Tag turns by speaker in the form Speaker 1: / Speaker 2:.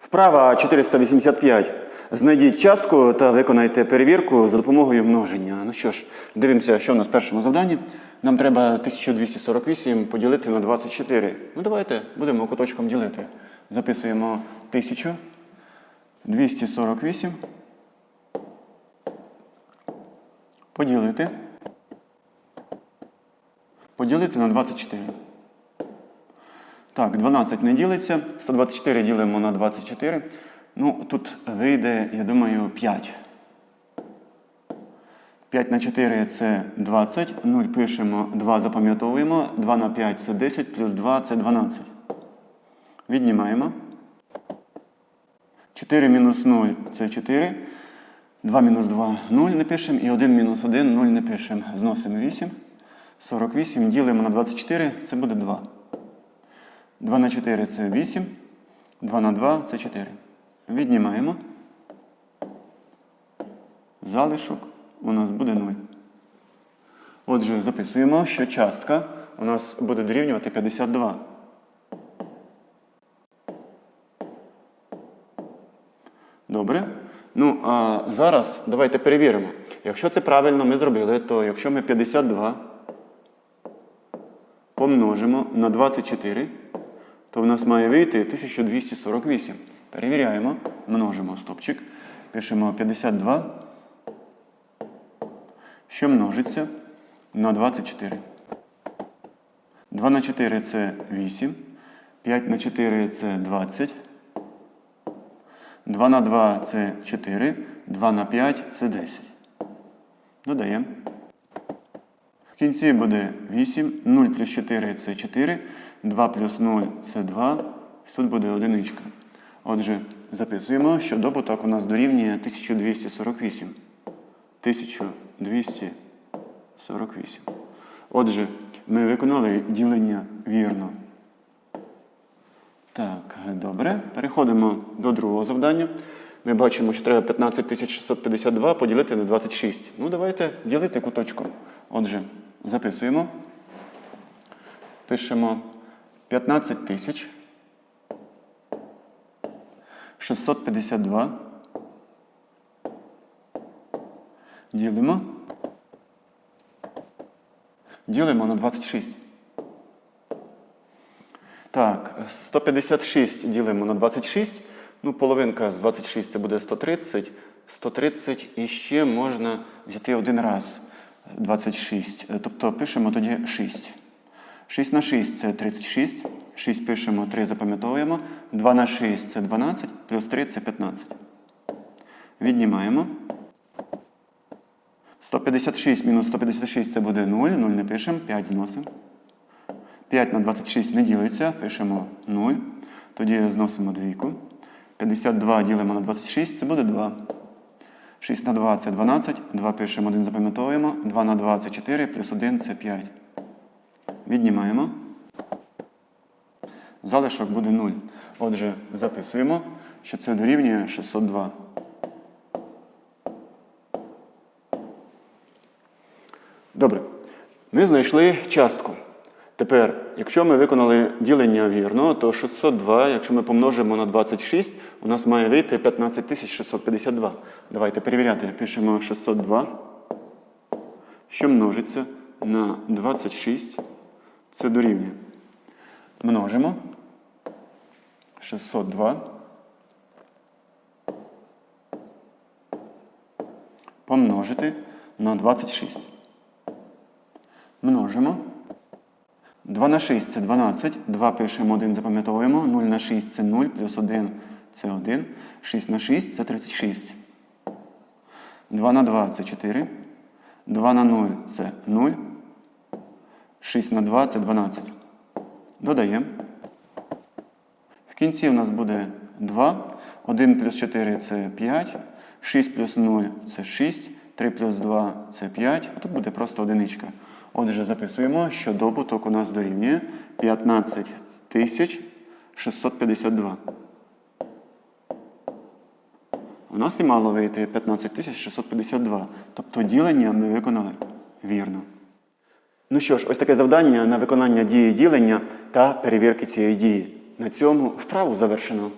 Speaker 1: Вправа 485. Знайдіть частку та виконайте перевірку за допомогою множення. Ну що ж, дивимося, що в нас в першому завданні. Нам треба 1248 поділити на 24. Ну давайте будемо куточком ділити. Записуємо 1248. Поділити. Поділити на 24. Так, 12 не ділиться. 124 ділимо на 24. Ну, тут вийде, я думаю, 5. 5 на 4 це 20. 0 пишемо, 2 запам'ятовуємо. 2 на 5 це 10, плюс 2 це 12. Віднімаємо. 4 мінус 0 це 4. 2 мінус 2 0 не пишемо. І 1 мінус 1 0 не пишемо. Зносимо 8. 48 ділимо на 24, це буде 2. 2 на 4 це 8. 2 на 2 це 4. Віднімаємо. Залишок у нас буде 0. Отже, записуємо, що частка у нас буде дорівнювати 52. Добре. Ну, а зараз давайте перевіримо. Якщо це правильно ми зробили, то якщо ми 52 помножимо на 24, то в нас має вийти 1248. Перевіряємо, множимо стопчик. Пишемо 52, що множиться на 24. 2 на 4 це 8. 5 на 4 це 20. 2 на 2 це 4. 2 на 5 це 10. Додаємо. В кінці буде 8. 0 плюс 4 це 4. 2 плюс 0 це 2. Тут буде одиничка. Отже, записуємо, що добуток у нас дорівнює 1248. 1248. Отже, ми виконали ділення вірно. Так, добре. Переходимо до другого завдання. Ми бачимо, що треба 15652 поділити на 26. Ну, давайте ділити куточком. Отже, записуємо. Пишемо 15 тисяч 652. Ділимо. Ділимо на 26. Так, 156 ділимо на 26. Ну, половинка з 26 це буде 130. 130 і ще можна взяти один раз 26. Тобто пишемо тоді 6. 6 на 6 це 36. 6 пишемо, 3 запам'ятовуємо. 2 на 6 це 12, плюс 3 це 15. Віднімаємо. 156 мінус 156 це буде 0. 0 не пишемо, 5 зносимо. 5 на 26 не ділиться, пишемо 0. Тоді зносимо двійку. 52 ділимо на 26, це буде 2. 6 на 2 це 12. 2 пишемо, 1 запам'ятовуємо. 2 на 2 це 4, плюс 1 це 5. Віднімаємо. Залишок буде 0. Отже, записуємо, що це дорівнює 602. Добре. Ми знайшли частку. Тепер, якщо ми виконали ділення вірно, то 602, якщо ми помножимо на 26, у нас має вийти 15652. Давайте перевіряти. Пишемо 602, що множиться на 26. Це дорівнює. Множимо. 602. Помножити на 26. Множимо. 2 на 6 це 12. 2 пишемо 1, запам'ятовуємо. 0 на 6 це 0, плюс 1 це 1. 6 на 6 це 36. 2 на 2 це 4. 2 на 0 це 0. 6 на 2 це 12. Додаємо. В кінці у нас буде 2. 1 плюс 4 це 5. 6 плюс 0 це 6. 3 плюс 2 це 5. А тут буде просто одиничка. Отже, записуємо, що добуток у нас дорівнює 15 тисяч 652. У нас і мало вийти 15 652. Тобто ділення ми виконали вірно. Ну що ж, ось таке завдання на виконання дії ділення та перевірки цієї дії. На цьому вправу завершено.